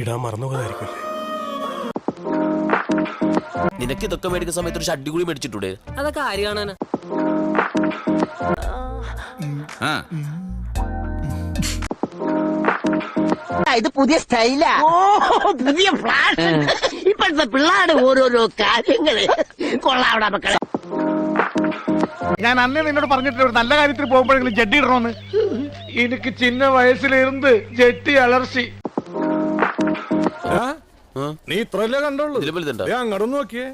ഇടാൻ മറന്നുപോയതായിരിക്കുമല്ലേ നിനക്ക് ഇതൊക്കെ മേടിക്കുന്ന സമയത്ത് ഒരു ഷഡ്ഡി കൂടി മേടിച്ചിട്ടൂടെ? അതൊക്കെ ആര് കാണാനാ? ഇത് പുതിയ സ്റ്റൈലാ. പുതിയ ഫ്ലാഷ് ഇപ്പോഴത്തെ പിള്ളേരുടെ ഓരോരോ കാര്യങ്ങൾ. കൊള്ളാവിടെ മക്കളെ. ഞാൻ അന്നേ നിന്നോട് പറഞ്ഞിട്ടില്ല ഒരു നല്ല കാര്യത്തിൽ പോകുമ്പോഴെങ്കിലും ജഡ്ഡി ഇടണമെന്ന് എനിക്ക് ചിന്ന വയസ്സിലിരുന്ന് ജെട്ടി അലർച്ചി. നീ ഇത്രല്ലേ കണ്ടോളൂ അങ്ങോട്ടൊന്ന് നോക്കിയേ.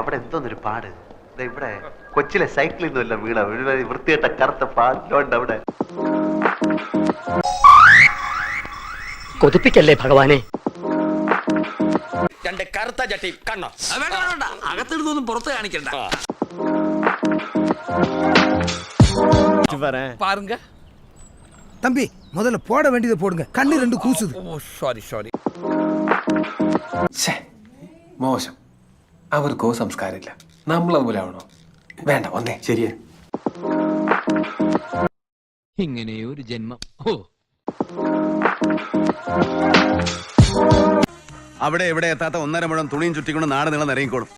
അവിടെ എന്തോന്നൊരു പാട്. ദേ ഇവിടെ കൊച്ചിലെ സൈക്കിളിൽ നിന്നുമല്ല വീണ വൃത്തികെട്ട കറുത്ത പാടിലോണ്ട് അവിടെ. കൊതിപ്പിക്കല്ലേ ഭഗവാനെ? രണ്ട് കറുത്ത ചട്ടി കണ്ണോ വേണ്ട വേണ്ട അകത്തിടുന്നൊന്നും പുറത്ത് കാണിക്കണ്ട பாருங்க தம்பி முதல்ல போட வேண்டியதை போடுங்க கண்ணு ரெண்டு கூசுது ஓ சாரி சாரி ഛേ മോശം അവർക്കോ സംസ്കാരമില്ല നമ്മൾ അതുപോലെ ആവണോ വേണ്ട വന്നേ ശരിയാ ഇങ്ങനെയൊരു ജന്മം ഓ അവിടെ എവിടെ എത്താത്ത ഒന്നര മുഴം തുണിയും ചുറ്റിക്കൊണ്ട് നാട് നീളം ഇറങ്ങിക്കോളും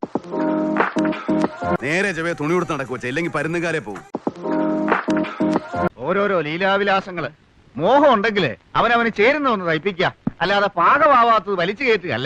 നേരെ ചെവേ തുണി കൊടുത്ത് നടക്കുവച്ച ഇല്ലെങ്കിൽ പരുന്നുകാരെ പോകും ഓരോരോ ലീലാവിലാസങ്ങൾ. മോഹം ഉണ്ടെങ്കിലേ അവനവന് ചേരുന്ന ഒന്ന് തയ്പ്പിക്കുക. അല്ലാതെ പാകമാവാത്തത് വലിച്ചു കയറ്റുകയല്ല